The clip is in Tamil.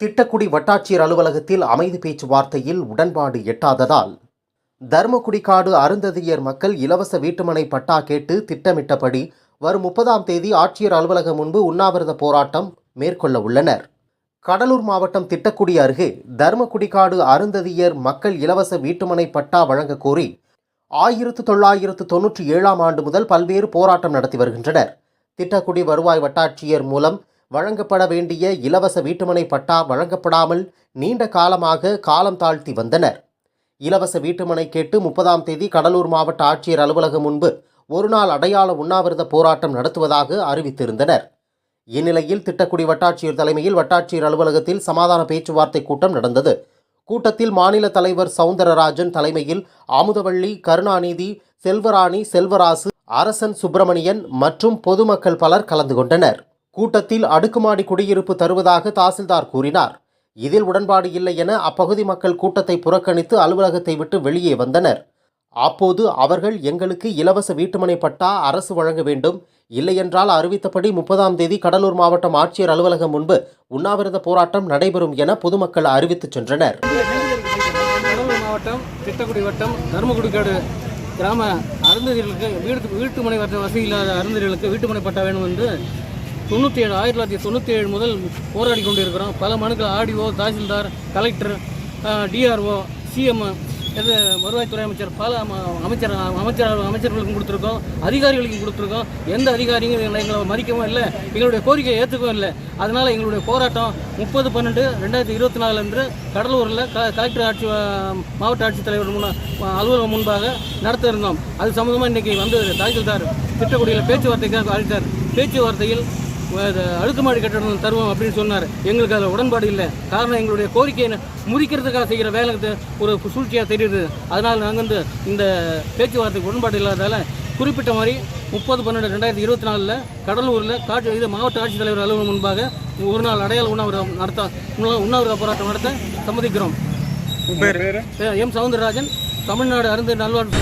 திட்டக்குடி வட்டாட்சியர் அலுவலகத்தில் அமைதி பேச்சுவார்த்தையில் உடன்பாடு எட்டாததால் தர்மகுடிக்காடு அருந்ததியர் மக்கள் இலவச வீட்டுமனை பட்டா கேட்டு திட்டமிட்டபடி வரும் முப்பதாம் தேதி ஆட்சியர் அலுவலகம் முன்பு உண்ணாவிரத போராட்டம் மேற்கொள்ள உள்ளனர். கடலூர் மாவட்டம் திட்டக்குடி அருகே தர்மகுடிக்காடு அருந்ததியர் மக்கள் இலவச வீட்டுமனை பட்டா வழங்க கோரி ஆயிரத்து தொள்ளாயிரத்து தொன்னூற்றி ஏழாம் ஆண்டு முதல் பல்வேறு போராட்டம் நடத்தி வருகின்றனர். திட்டக்குடி வருவாய் வட்டாட்சியர் மூலம் வழங்கப்பட வேண்டிய இலவச வீட்டுமனை பட்டா வழங்கப்படாமல் நீண்ட காலமாக காலம் தாழ்த்தி வந்தனர். இலவச வீட்டுமனை கேட்டு முப்பதாம் தேதி கடலூர் மாவட்ட ஆட்சியர் அலுவலகம் முன்பு ஒருநாள் அடையாள உண்ணாவிரத போராட்டம் நடத்துவதாக அறிவித்திருந்தனர். இந்நிலையில் திட்டக்குடி வட்டாட்சியர் தலைமையில் வட்டாட்சியர் அலுவலகத்தில் சமாதான பேச்சுவார்த்தை கூட்டம் நடந்தது. கூட்டத்தில் மாநில தலைவர் சவுந்தரராஜன் தலைமையில் அமுதவள்ளி கருணாநிதி செல்வராணி செல்வராசு அரசன் சுப்பிரமணியன் மற்றும் பொதுமக்கள் பலர் கலந்து கொண்டனர். கூட்டத்தில் அடுக்குமாடி குடியிருப்பு தருவதாக தாசில்தார் கூறினார். இதில் உடன்பாடு இல்லை என அப்பகுதி மக்கள் கூட்டத்தை புறக்கணித்து அலுவலகத்தை விட்டு வெளியே வந்தனர். அப்போது அவர்கள் எங்களுக்கு இலவச வீட்டுமனை பட்டா அரசு வழங்க வேண்டும். இல்லையென்றால் அறிவித்தபடி முப்பதாம் தேதி கடலூர் மாவட்டம் ஆட்சியர் அலுவலகம் முன்பு உண்ணாவிரத போராட்டம் நடைபெறும் என பொதுமக்கள் அறிவித்துச் சென்றனர். கடலூர் மாவட்டம் திட்டக்குடி வட்டம் தர்மகுடிக்காடு கிராம அருந்ததிகளுக்கு வீடு வீட்டுமனை வசதி இல்லாத அருந்ததிகளுக்கு வீட்டுமனை பட்டா வேணும் என்று தொண்ணூற்றி ஏழு ஆயிரத்தி தொள்ளாயிரத்தி தொண்ணூற்றி ஏழு முதல் போராடி கொண்டு இருக்கிறோம் பல மனுக்கள் RDO tahsildar collector DRO CM இது வருவாய்த்துறை அமைச்சர் பல அமைச்சர் அமைச்சர் அமைச்சர்களுக்கும் கொடுத்துருக்கோம். அதிகாரிகளுக்கும் கொடுத்துருக்கோம். எந்த அதிகாரியும் எங்களை எங்களை மதிக்கவும் இல்லை. எங்களுடைய கோரிக்கையை ஏற்றுக்கவும் இல்லை. அதனால் எங்களுடைய போராட்டம் முப்பது பன்னெண்டு ரெண்டாயிரத்தி இருபத்தி நாலு அன்று கடலூரில் க கலெக்டர் ஆட்சி மாவட்ட ஆட்சித்தலைவர் முன்ன அலுவலகம் முன்பாக நடத்த இருந்தோம். அது சம்மந்தமாக இன்றைக்கி வந்து தாசில்தார் திட்டக்குடியில் பேச்சுவார்த்தைக்காக அழைத்தார் பேச்சுவார்த்தையில் அடுக்குமாடி கட்டடம் தருவோம் அப்படின்னு சொன்னார். எங்களுக்கு அதில் உடன்பாடு இல்லை. காரணம் எங்களுடைய கோரிக்கையை முறிக்கிறதுக்காக செய்கிற வேலை ஒரு சூழ்ச்சியாக தெரியுது. அதனால் நாங்கள் வந்து இந்த பேச்சுவார்த்தைக்கு உடன்பாடு இல்லாதால குறிப்பிட்ட மாதிரி முப்பது பன்னெண்டு ரெண்டாயிரத்தி இருபத்தி நாலில் கடலூரில் காட்சி இது மாவட்ட ஆட்சித்தலைவர் அலுவலகம் முன்பாக ஒரு நாள் அடையாள உண்ணாவிரதம் நடத்த உண்ணா- உண்ணாவிரத போராட்டம் நடத்த சம்மதிக்கிறோம். எம் சவுந்தரராஜன் தமிழ்நாடு அருந்து நல்வாழ்வு